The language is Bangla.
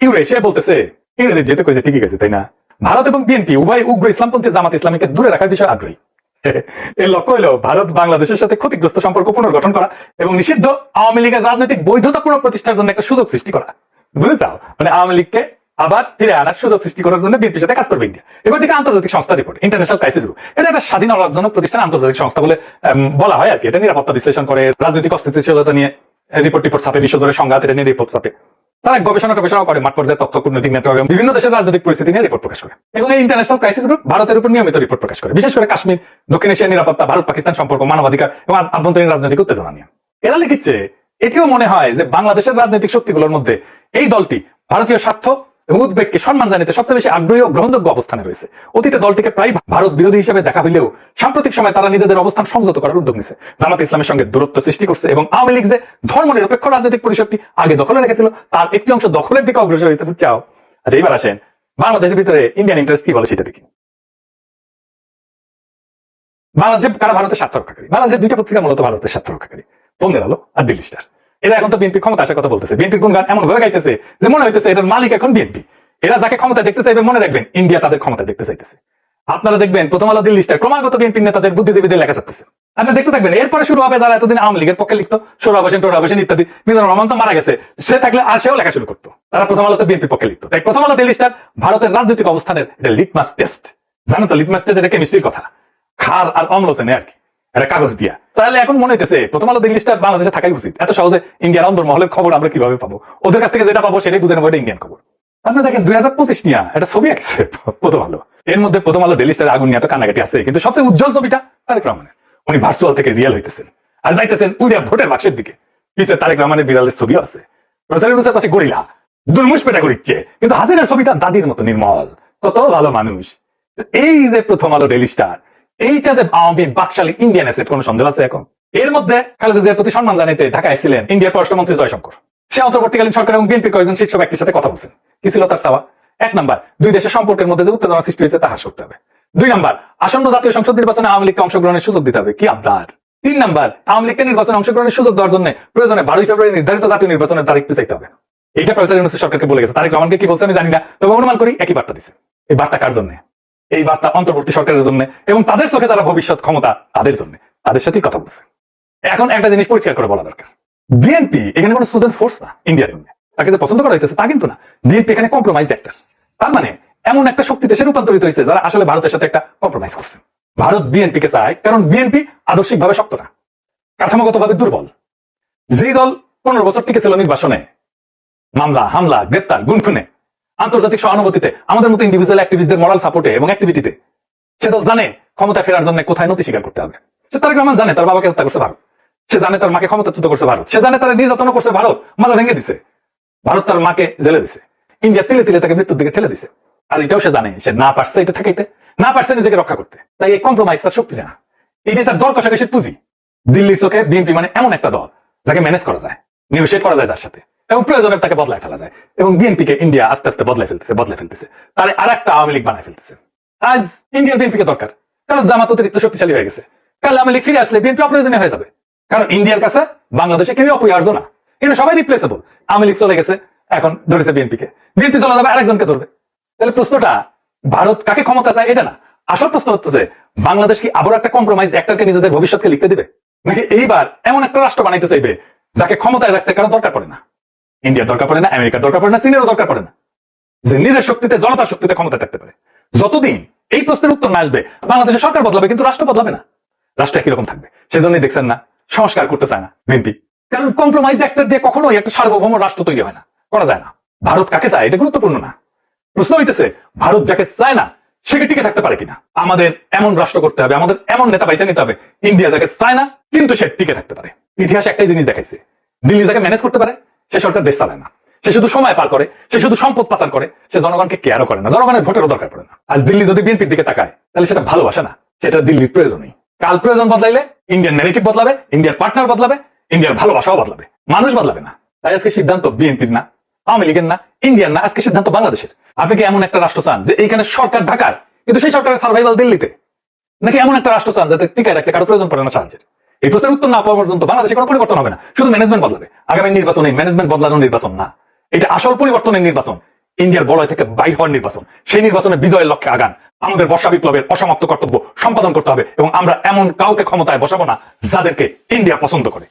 ইউরেশিয়া বলতেছে ইংরেজি যেতে কইছে ঠিকই গেছে তাই না? ভারত এবং বিএনপি উভয় উগ্র ইসলামপন্থী জামাত ইসলামীকে দূরে রাখার বিষয়ে আগ্রহী। এর লক্ষ্য হলো ভারত বাংলাদেশের সাথে ক্ষতিগ্রস্ত সম্পর্ক পুনর্গঠন করা এবং নিষিদ্ধ আওয়ামী লীগের রাজনৈতিক বৈধতা পুনঃপ্রতিষ্ঠার জন্য একটা সুযোগ সৃষ্টি করা। বুঝতে চাও? মানে আওয়ামী লীগকে আবার ফিরে আনার সুযোগ সৃষ্টি করার জন্য বিএনপির সাথে কাজ করবে ইন্ডিয়া। এবার দিকে আন্তর্জাতিক সংস্থা রিপোর্ট ইন্টারন্যাশনাল ক্রাইসিস গ্রুপ এটা একটা স্বাধীন অলাভজনক প্রতিষ্ঠান, আন্তর্জাতিক সংস্থা বলে বলা হয় আর কি। এটা নিরাপত্তা বিশ্লেষণ করে, রাজনৈতিক অস্থিতিশীলতা নিয়ে, রিপোর্ট টিপোর্ট ছাপে বিশ্বজোরে সংঘাত, এটা নিয়ে রিপোর্ট ছাপে। তারা গবেষণা গবেষণা করে মাঠ পর্যায়ে তথ্য, কূটনৈতিক নেটওয়ার্ক বিভিন্ন দেশের রাজনৈতিক পরিস্থিতি নিয়ে রিপোর্ট প্রকাশ করে। এবং এই ইন্টারন্যাশনাল ক্রাইসিস গ্রুপ ভারতের উপর নিয়মিত রিপোর্ট প্রকাশ করে। বিশেষ করে কাশ্মীর, দক্ষিণ এশিয়া নিরাপত্তা, ভারত, পাকিস্তান সম্পর্ক, মানবাধিকার এবং আভ্যন্তরীণ রাজনৈতিক উত্তেজনা নিয়ে। এরা লিখিচ্ছে এটিও মনে হয় যে বাংলাদেশের রাজনৈতিক শক্তিগুলোর মধ্যে এই দলটি ভারতীয় স্বার্থ উদ্বেগকে সম্মান জানাতে সবচেয়ে বেশি আগ্রহী ও গ্রহণযোগ্য অবস্থানে রয়েছে। অতীতে দলটিকে প্রায় ভারত বিরোধী হিসেবে দেখা হইলেও সাম্প্রতিক সময় তারা নিজেদের অবস্থান সংযত করার উদ্যোগ নিছে। জামাত ইসলামের সঙ্গে দূরত্ব সৃষ্টি করছে এবং আওয়ামী লীগ যে ধর্ম নিরপেক্ষ রাজনৈতিক পরিষদটি আগে দখলে রেখেছিল, তার একটি অংশ দখলের দিকে অগ্রসর হইতে চাও। আচ্ছা এইবার আসেন বাংলাদেশের ভিতরে ইন্ডিয়ান ইন্টারেস্ট কি বলে সেটা দেখি। বাংলাদেশে কারা ভারতের স্বার্থ রক্ষাকারী? বাংলাদেশের দুইটা পত্রিকা মূলত ভারতের স্বার্থ রক্ষাকারী, বঙ্গের আলো আর দিল্লি স্টার। এরা এখন তো বিএনপি ক্ষমতা আসার কথা বলতেছে। বিএনপির গুণগান এমন ভাবে গাইতেছে যে মনে হইতেছে এটার মালিক এখন বিএনপি এরা যাকে ক্ষমতা দেখতে চাইবে মনে রাখবেন ইন্ডিয়া তাদের ক্ষমতা দেখতে চাইতেছে। আপনারা দেখবেন, প্রথম আলো দিল্লি ক্রমাগত বিএনপি নেতাদের বুদ্ধিজীবীদের লেখা যাচ্ছে আপনি দেখতে থাকবেন, এরপরে শুরু হবে যারা এতদিন আওয়ামী লীগের পক্ষে লিখতো, সৌরভ হোসেন টোরা হোসেন ইত্যাদি মিজানুর রহমান তো মারা গেছে, সে থাকলে আর সেও লেখা শুরু করতো। তারা প্রথম আলোতে বিএনপি পক্ষে লিখতো। তাই প্রথম আলো দিল্লি ভারতের রাজনৈতিক অবস্থানের লিটমাস টেস্ট জানো তো লিটমাস টেস্ট এটা কেমিস্ট্রির কথা। খার আর অম্লসেনে আর কি। একটা কাগজ দিয়া। তাহলে এখন মনে হইতেছে, প্রথম আলো দিল্লি স্টার বাংলাদেশে থাকাই উচিত। এত সহজে ইন্ডিয়ার অন্দর মহলের খবর আমরা কীভাবে পাবো? ওদের কাছ থেকে যেটা পাবো সেটাই বুঝে নেব, এটা ইন্ডিয়ান খবর। আপনি দেখেন, দুই হাজার পঁচিশ নিয়ে একটা ছবি আঁকছে, প্রথম আলো। এর মধ্যে প্রথম আলো ডেলি স্টার আগুন নিয়ে তো কান্নাকাটি আছে, কিন্তু সবচেয়ে উজ্জ্বল ছবিটা তারেক রহমানের। উনি ভার্চুয়াল থেকে রিয়েল হইতেছেন। আর যাইতেছেন উইরা ভোটের বাক্সের দিকে। পিছে তারেক রহমানের বিড়ালের ছবি আছে। প্রচারের উৎসের পাশে গরিলা। দুর্মুষ পেটা করিচ্ছে। কিন্তু হাসিনার ছবিটা দাদির মতো নির্মল। কত ভালো মানুষ। এই যে প্রথম আলো ডেলি স্টার এইটা যে আওয়ামী বাকশালী ইন্ডিয়ান অ্যাসেট কোন সন্দেহ আছে এখন? এর মধ্যে খালেদা জিয়ার প্রতি সম্মান জানাইতে ঢাকা এসেছিলেন ইন্ডিয়ার পররাষ্ট্রমন্ত্রী জয়শঙ্কর। সে অন্তর্বর্তীকালীন সরকার এবং বিএনপির কয়েকজন শীর্ষ ব্যক্তির সাথে কথা বলছেন। কি ছিল তার চাওয়া? এক নাম্বার, দুই দেশের সম্পর্কের মধ্যে যে উত্তেজনা সৃষ্টি হয়েছে তা হ্রাস করতে হবে। দুই নাম্বার, আসন্ন জাতীয় সংসদ নির্বাচনে আওয়ামী লীগকে অংশগ্রহণের সুযোগ দিতে হবে। কি আবদার? তিন নাম্বার, আওয়ামী লীগকে নির্বাচনে অংশগ্রহণের সুযোগ দেওয়ার জন্য প্রয়োজনে বারোই ফেব্রুয়ারি নির্ধারিত জাতীয় নির্বাচনের তারিখ চাইতে হবে। এইটা প্রফেসর ইউনুস সরকারকে বলে গেছে। তারেক রহমানকে কি বলছে আমি জানি না, তবে অনুমান করি একই বার্তা দিছে। এই বার্তা কার জন্য? এই বার্তা অন্তর্বর্তী সরকারের জন্য এবং তাদের চোখে যারা ভবিষ্যৎ ক্ষমতা, তাদের জন্য। তাদের সাথেই কথা বলছে। এখন একটা জিনিস পরিষ্কার করে বলা দরকার। বিএনপি এখানে কোনো স্টুডেন্ট ফোর্স না ইন্ডিয়ার জন্য। তাকে যে পছন্দ করা হইতেছে, তা কিন্তু না। বিএনপি এখানে কম্প্রোমাইজ একটা তার মানে এমন একটা শক্তি দেশে রূপান্তরিত হয়েছে যারা আসলে ভারতের সাথে একটা কম্প্রোমাইজ করছে। ভারত বিএনপি কে চায়, কারণ বিএনপি আদর্শিক ভাবে শক্ত না। কাঠামোগত ভাবে দুর্বল। যেই দল পনেরো বছর টিকে ছিল নির্বাসনে, মামলা, হামলা, গ্রেপ্তার গুণ খুনে আন্তর্জাতিক সহানুভূতিতে, আমাদের মতো ইন্ডিভিজুয়াল অ্যাক্টিভিস্টদের মরাল সাপোর্টে এবং অ্যাক্টিভিটিতে সে দল জানে ক্ষমতা ফেরার জন্য কোথায় নতি স্বীকার করতে হবে। সে তারেক রহমান জানে তার বাবাকে হত্যা করছে ভারত। সে জানে তার মাকে ক্ষমতাচ্যুত করছে ভারত। সে জানে তার নির্যাতন করছে ভারত। মাথা ভেঙে দিছে। ভারত তার মাকে জেলে দিছে। ইন্ডিয়া তিলে তিলে তাকে মৃত্যুর দিকে ঠেলে দিছে। আর এটাও সে জানে, সে না পারছে এটা ঠেকাইতে, না পারছে নিজেকে রক্ষা করতে। তাই এই কম্প্রোমাইজ তার শক্তি না এটাই তার দর কষাকষির পুঁজি। দিল্লির চোখে বিএনপি মানে এমন একটা দল, যাকে ম্যানেজ করা যায় নিউশিয়েট করা যায় যার সাথে। এবং প্রয়োজনে তাকে বদলায় ফেলা যায়। এবং বিএনপি কে ইন্ডিয়া আস্তে আস্তে বদলায় ফেলতেছে বদলায় ফেলতেছে। তার আর একটা আওয়ামী লীগ বানায় ফেলতেছে। আজ ইন্ডিয়ান বিএনপি কে দরকার। কারণ জামাত অতিরিক্ত শক্তিশালী হয়ে গেছে। কাল আওয়ামী লীগ ফিরে আসলে বিএনপি অপ্রয়োজনীয় হয়ে যাবে। কারণ ইন্ডিয়ার কাছে বাংলাদেশে কেউ অপরিহার্য না। কিন্তু সবাই রিপ্লেসেবল আওয়ামী লীগ চলে গেছে, এখন ধরেছে বিএনপি কে বিএনপি চলে যাবে, আরেকজনকে ধরবে। তাহলে প্রশ্নটা, ভারত কাকে ক্ষমতা চায় এটা না। আসল প্রশ্ন হচ্ছে বাংলাদেশ কি আবার একটা কম্প্রোমাইজ একটাকে নিজেদের ভবিষ্যৎকে লিখতে দিবে? নাকি এইবার এমন একটা রাষ্ট্র বানাইতে চাইবে, যাকে ক্ষমতায় রাখতে কারও দরকার পড়ে না? ইন্ডিয়ার দরকার পড়ে না আমেরিকার দরকার পড়ে না, চীনেরও দরকার পড়ে না। যে নিজের শক্তিতে, জনতার শক্তিতে ক্ষমতা থাকতে পারে। যতদিন এই প্রশ্নের উত্তর না আসবে, বাংলাদেশের সরকার বদলাবে, কিন্তু রাষ্ট্র বদলাবে না। রাষ্ট্র একই রকম থাকবে? সেজন্যই দেখছেন না, সংস্কার করতে চায় না বিএনপি কারণ কম্প্রোমাইজ একটা দিয়ে কখনোই একটা সার্বভৌম রাষ্ট্র তৈরি হয় না, করা যায় না। ভারত কাকে চায়? এটা গুরুত্বপূর্ণ না। প্রশ্ন হইতেছে, ভারত যাকে চায় না সে কি টিকে থাকতে পারে কিনা? আমাদের এমন রাষ্ট্র করতে হবে, আমাদের এমন নেতা বাইচা নিতে হবে, ইন্ডিয়া যাকে চায় না, কিন্তু সে টিকে থাকতে পারে। ইতিহাস একটাই জিনিস দেখাইছে, দিল্লি যাকে ম্যানেজ করতে পারে সে সরকার দেশ চালায় না। সে শুধু সময় পার করে, সে শুধু সম্পদ পাচার করে, সে জনগণকে কেয়ারও করে না। জনগণের ভোটেরও দরকার পড়ে না। আজ দিল্লি যদি বিএনপির দিকে তাকায়, তাহলে সেটা ভালোবাসে না। সেটা দিল্লির প্রয়োজনই। কাল প্রয়োজন বদলাইলে ইন্ডিয়ান ন্যারেটিভ বদলাবে ইন্ডিয়ার পার্টনার বদলাবে ইন্ডিয়ার ভালোবাসাও বদলাবে। মানুষ বদলাবে না। তাই আজকে সিদ্ধান্ত বিএনপির না, আওয়ামী লীগের না ইন্ডিয়ান না, আজকে সিদ্ধান্ত বাংলাদেশের। আপনি কি এমন একটা রাষ্ট্র চান যে এইখানে সরকার ঢাকায়, কিন্তু সেই সরকারের সার্ভাইভাল দিল্লিতে? নাকি এমন একটা রাষ্ট্র চান যাতে টিকায় রাখতে কারও প্রয়োজন পড়ে না সাহায্যের? এই প্রশ্নের উত্তর না পাওয়া পর্যন্ত বাংলাদেশে কোনো পরিবর্তন হবে না। শুধু ম্যানেজমেন্ট বদলাবে। আগামী নির্বাচনে ম্যানেজমেন্ট বদলানো নির্বাচন না। এটা আসল পরিবর্তনের নির্বাচন। ইন্ডিয়ার বলয় থেকে বাইর হওয়ার নির্বাচন। সেই নির্বাচনে বিজয়ের লক্ষ্যে আগান। আমাদের বর্ষা বিপ্লবের অসমাপ্ত কর্তব্য সম্পাদন করতে হবে এবং আমরা এমন কাউকে ক্ষমতায় বসাবো না যাদেরকে ইন্ডিয়া পছন্দ করে।